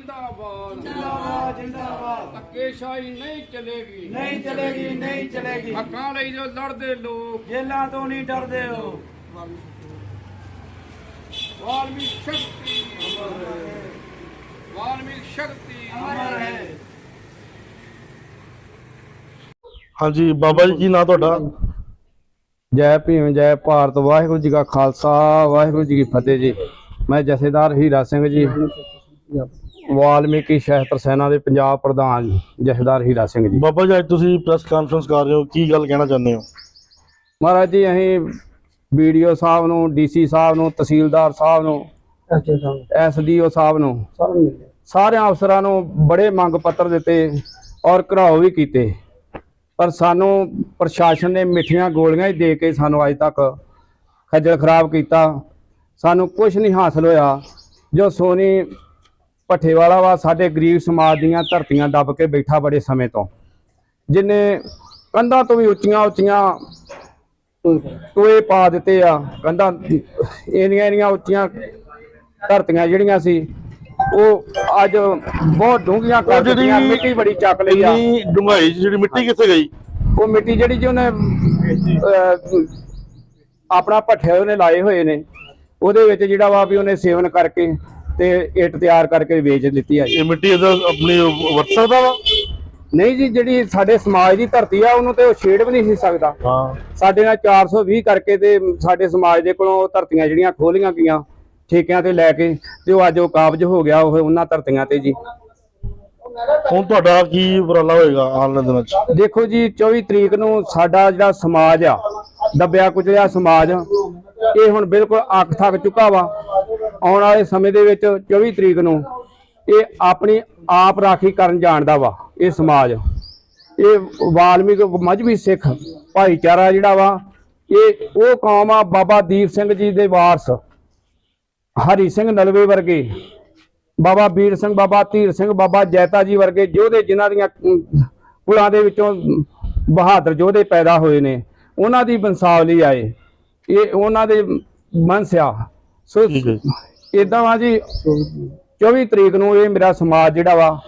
ਜਿੰਦਾਬਾਦ। ਜਿੰਦਾਬਾਦ ਜਿੰਦਾਬਾਦ। ਧੱਕੇਸ਼ਾਹੀ ਨਹੀਂ ਚਲੇਗੀ। ਨਹੀਂ ਚਲੇਗੀ ਨਹੀਂ ਚਲੇਗੀ। ਹੱਕਾਂ ਲਈ ਜੋ ਲੜਦੇ ਲੋਕ। ਜੇਲਾਂ ਤੋਂ ਨਹੀਂ ਡਰਦੇ ਹੋ ਵਾਲਮੀਕ ਸ਼ਕਤੀ ਅਮਰ ਹੈ ਵਾਲਮੀਕ ਸ਼ਕਤੀ ਅਮਰ ਹੈ ਹਾਂਜੀ ਬਾਬਾ ਜੀ ਕੀ ਨਾਂ ਤੁਹਾਡਾ? ਜੈ ਭੀਮ ਜੈ ਭਾਰਤ। ਵਾਹਿਗੁਰੂ ਜੀ ਕਾ ਖਾਲਸਾ ਵਾਹਿਗੁਰੂ ਜੀ ਕੀ ਫਤਿਹ ਜੀ। ਮੈਂ ਜਥੇਦਾਰ ਹੀਰਾ ਸਿੰਘ ਜੀ। ਵਾਲਮੀਕੀ ਸ਼ਹਿਤਰ ਸੈਨਾ ਦੇ ਪੰਜਾਬ ਪ੍ਰਧਾਨ ਜਥੇਦਾਰ ਹੀਰਾ ਸਿੰਘ ਜੀ। ਬਾਬਾ ਜੀ ਅੱਜ ਤੁਸੀਂ ਪ੍ਰੈਸ ਕਾਨਫਰੰਸ ਕਰ ਰਹੇ ਹੋ ਕੀ ਗੱਲ ਕਹਿਣਾ ਚਾਹੁੰਦੇ ਹੋ? ਮਹਾਰਾਜ ਜੀ ਅਸੀਂ ਵੀਡੀਓ ਸਾਹਿਬ ਨੂੰ ਡੀਸੀ ਸਾਹਿਬ ਨੂੰ ਤਹਿਸੀਲਦਾਰ ਸਾਹਿਬ ਨੂੰ ਐਸਡੀਓ ਸਾਹਿਬ ਨੂੰ। ਸਾਰਿਆਂ ਅਫਸਰਾਂ ਨੂੰ ਬੜੇ ਮੰਗ ਪੱਤਰ ਦਿੱਤੇ ਔਰ ਘਰਾਓ ਵੀ ਕੀਤੇ। ਪਰ ਸਾਨੂੰ ਪ੍ਰਸ਼ਾਸਨ ਨੇ ਮਿੱਠੀਆਂ ਗੋਲੀਆਂ ਹੀ ਦੇ ਕੇ ਸਾਨੂੰ ਅੱਜ ਤੱਕ ਖੱਜਲ ਖਰਾਬ ਕੀਤਾ। ਸਾਨੂੰ ਕੁਝ ਨਹੀਂ ਹਾਸਲ ਹੋਇਆ। ਜੋ ਸੋਨੀ ਭੱਠੇਵਾਲਾ ਵਾ ਸਾਡੇ ਗਰੀਬ ਸਮਾਜ ਦੀਆਂ ਧਰਤੀਆਂ ਦੱਬ ਕੇ ਬੈਠਾ ਬੜੇ ਸਮੇਂ ਤੋਂ। ਜਿਨੇ ਕੰਧਾਂ ਤੋਂ ਵੀ ਉੱਚੀਆਂ ਉੱਚੀਆਂ ਟੋਏ ਪਾ ਦਿੱਤੇ ਆ ਕੰਧਾਂ ਇੰਨੀਆਂ ਇੰਨੀਆਂ ਉੱਚੀਆਂ ਧਰਤੀਆਂ ਜਿਹੜੀਆਂ ਸੀ ਉਹ ਅੱਜ ਬਹੁਤ ਡੂੰਘੀਆਂ ਕਰ ਦਿੱਤੀਆਂ ਮਿੱਟੀ ਬੜੀ ਚੱਕ ਲਈ ਆ। ਇੰਨੀ ਜਿਹੜੀ ਮਿੱਟੀ ਕਿੱਥੇ ਗਈ? ਉਹ ਮਿੱਟੀ ਜਿਹੜੀ ਜੀ ਉਹਨੇ ਆਪਣਾ ਭੱਠੇ ਉਹਨੇ ਲਾਏ ਹੋਏ ਨੇ ਉਹਦੇ ਵਿੱਚ ਜਿਹੜਾ ਵਾ ਵੀ ਉਹਨੇ ਸੇਵਨ ਕਰਕੇ ਤੇ ਇੱਟ ਤਿਆਰ ਕਰਕੇ ਵੇਚ ਦਿੱਤੀ ਆ ਜੀ। ਇਹ ਮਿੱਟੀ ਇਹਦਾ ਆਪਣੀ ਵਰਤ ਸਕਦਾ ਵਾ? ਨਹੀਂ ਜੀ ਜਿਹੜੀ ਸਾਡੇ ਸਮਾਜ ਦੀ ਧਰਤੀ ਆ ਉਹਨੂੰ ਤੇ ਉਹ ਛੇੜ ਵੀ ਨਹੀਂ ਸੀ ਸਕਦਾ। ਹਾਂ। ਸਾਡੇ ਨਾਲ 420 ਕਰਕੇ ਤੇ ਸਾਡੇ ਸਮਾਜ ਦੇ ਕੋਲੋਂ ਉਹ ਧਰਤੀਆਂ ਜਿਹੜੀਆਂ ਖੋਲੀਆਂ ਗਈਆਂ ਠੇਕਿਆਂ ਤੇ ਲੈ ਕੇ ਤੇ ਉਹ ਅੱਜ ਉਹ ਕਾਬਜ ਹੋ ਗਿਆ ਉਹ ਉਹਨਾਂ ਧਰਤੀਆਂ ਤੇ ਜੀ। ਹੁਣ ਤੁਹਾਡਾ ਕੀ ਉਪਰਾਲਾ ਹੋਏਗਾ ਆਉਣ ਵਾਲੇ ਦਿਨਾਂ 'ਚ ਦੇਖੋ ਜੀ 24 ਤਰੀਕ ਨੂੰ ਸਾਡਾ ਜਿਹੜਾ ਸਮਾਜ ਆ ਦੱਬਿਆ ਕੁਚਲਿਆ ਸਮਾਜ ਇਹ ਹੁਣ ਬਿਲਕੁਲ ਅੱਖ ਥੱਕ ਚੁੱਕਾ ਵਾ। ਆਉਣ ਵਾਲੇ ਸਮੇਂ ਦੇ ਵਿੱਚ 24 ਤਰੀਕ ਨੂੰ ਇਹ ਆਪਣੀ ਆਪ ਰਾਖੀ ਕਰਨ ਜਾਣਦਾ ਵਾ ਇਹ ਸਮਾਜ। ਇਹ ਵਾਲਮੀਕ ਮਜਬੀ ਸਿੱਖ ਭਾਈਚਾਰਾ ਜਿਹੜਾ ਵਾ ਇਹ ਉਹ ਕੌਮ ਆ ਬਾਬਾ ਦੀਪ ਸਿੰਘ ਜੀ ਦੇ ਵਾਰਸ ਹਰੀ ਸਿੰਘ ਨਲਵੇ ਵਰਗੇ ਬਾਬਾ ਵੀਰ ਸਿੰਘ ਬਾਬਾ ਧੀਰ ਸਿੰਘ ਬਾਬਾ ਜੈਤਾ ਜੀ ਵਰਗੇ ਯੋਧੇ ਜਿਨ੍ਹਾਂ ਦੀਆਂ ਅਮ, ਕੁਲਾਂ ਦੇ ਵਿੱਚੋਂ ਬਹਾਦਰ ਯੋਧੇ ਪੈਦਾ ਹੋਏ ਨੇ ਉਹਨਾਂ ਦੀ ਬੰਸਾਵਲੀ ਆਏ। ਇਹ ਉਹਨਾਂ ਦੇ ਮਨਸਿਆ ਸੋ ਇਦਾਂ ਵਾ ਜੀ 24 ਤਰੀਕ ਨੂੰ ਇਹ ਮੇਰਾ ਸਮਾਜ ਜਿਹੜਾ ਵਾ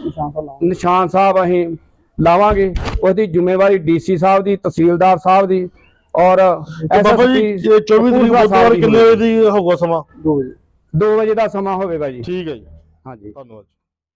ਨਿਸ਼ਾਨ ਸਾਹਿਬ ਅਸੀਂ ਲਾਵਾਂਗੇ ਉਹਦੀ ਜ਼ਿੰਮੇਵਾਰੀ ਡੀਸੀ ਸਾਹਿਬ ਦੀ ਤਹਿਸੀਲਦਾਰ ਸਾਹਿਬ ਦੀ ਔਰ ਬਾਬਾ ਜੀ ਇਹ 24 ਤਰੀਕ ਬੁੱਧਵਾਰ ਕਿੰਨੇ ਵਜੇ ਦੀ ਹੋਊਗਾ ਸਮਾਂ? 2 ਵਜੇ ਦਾ ਸਮਾਂ ਹੋਵੇਗਾ ਜੀ। ਠੀਕ ਹੈ ਜੀ। ਹਾਂਜੀ। ਧੰਨਵਾਦ